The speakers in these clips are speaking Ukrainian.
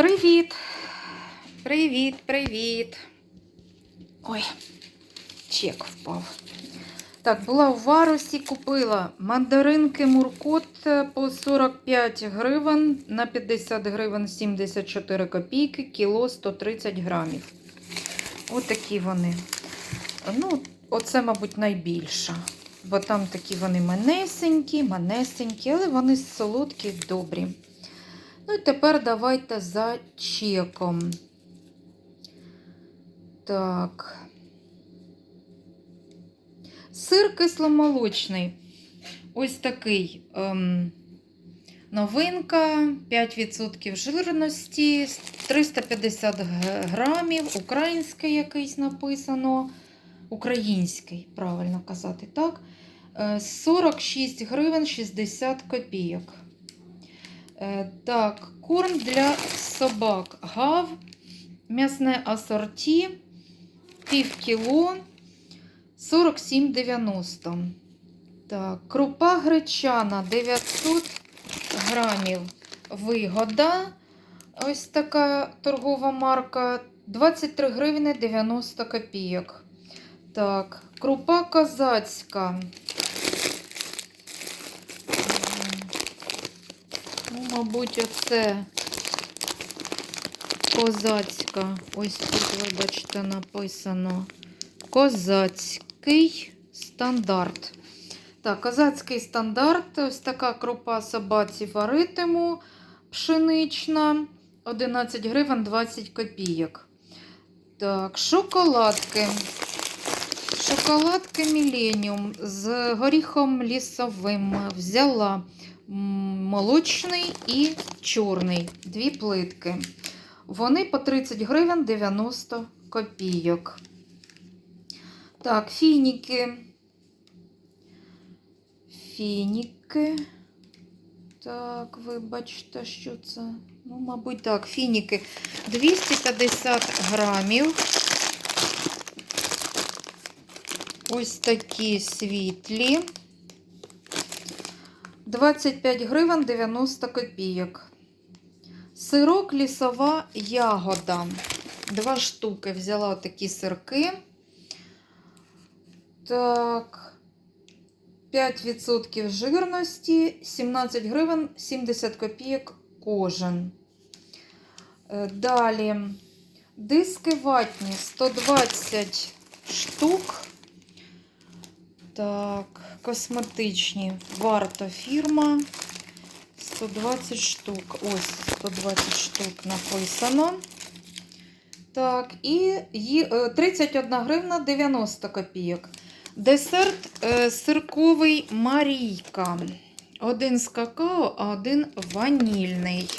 Привіт! Привіт, привіт! Ой, чек впав. Так, була в варусі, купила мандаринки Муркот е, по 45 гривень на 50 гривень 74 копійки, кіло 130 грамів. Отакі вони. Ну, оце, мабуть, найбільша. Бо там такі вони манесенькі, манесенькі, але вони солодкі, добрі. Ну і тепер давайте за чеком. Так. Сир кисломолочний. Ось такий. Ем, новинка, 5% жирності, 350 грамів, український якийсь написано. Український, правильно казати, так? Е, 46 гривень 60 копійок. Е, Так, корм для собак. Гав, м'ясне асорті, пів кіло, 47,90. Так, крупа гречана 900 грамів. Вигода. Ось така торгова марка. 23 гривні 90 копійок. Так, крупа козацька. Мабуть, оце козацька. Ось тут, ви бачите, написано козацький стандарт. Так, козацький стандарт. Ось така крупа собаці варитиму пшенична. 11 гривень 20 копійок. Так, шоколадки. Шоколадки Міленіум з горіхом лісовим взяла молочний і чорний. Дві плитки. Вони по 30 гривень 90 копійок. Так, фініки. Фініки. Так, вибачте, що це? Ну, мабуть, так, фініки 250 грамів. Ось такі світлі. 25 гривень 90 копійок. Сирок лісова ягода. Два штуки взяла такі сирки. Так. 5% жирності, 17 гривень 70 копійок кожен. Е, Далі диски ватні 120 штук. Так, косметичні. Варта фірма. 120 штук. Ось 120 штук написано. Так, і е, 31 гривна 90 копійок. Десерт е, сирковий Марійка. Один з какао, а один ванільний.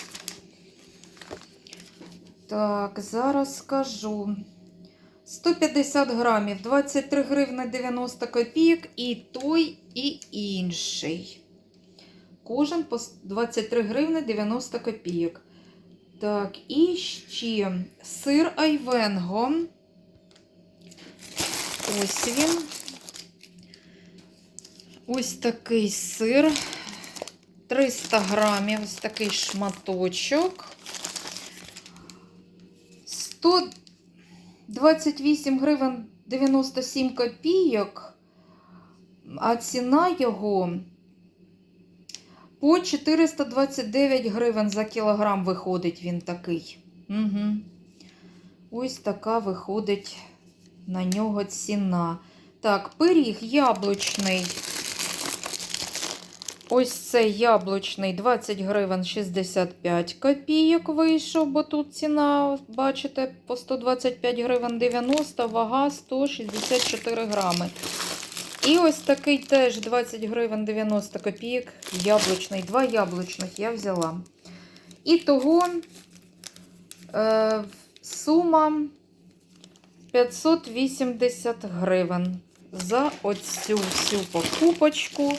Так, зараз скажу. 150 грамів, 23 гривни 90 копійок і той, і інший. Кожен по 23 гривни 90 копійок. Так, і ще сир Айвенго. Ось він. Ось такий сир. 300 грамів, ось такий шматочок. 128 гривень 97 копійок, а ціна його по 429 гривень за кілограм виходить він такий. Угу. Ось така виходить на нього ціна. Так, пиріг яблучний. Ось цей яблучний 20 гривень 65 копійок вийшов, бо тут ціна, бачите, по 125 гривень 90, вага 164 грами. І ось такий теж 20 гривень 90 копійок яблучний. Два яблучних я взяла. І того е, сума 580 гривень за оцю всю покупочку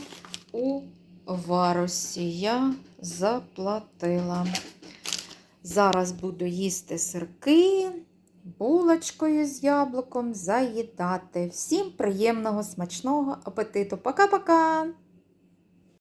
у варусі я заплатила. Зараз буду їсти сирки, булочкою з яблуком заїдати. Всім приємного, смачного апетиту. Пока-пока!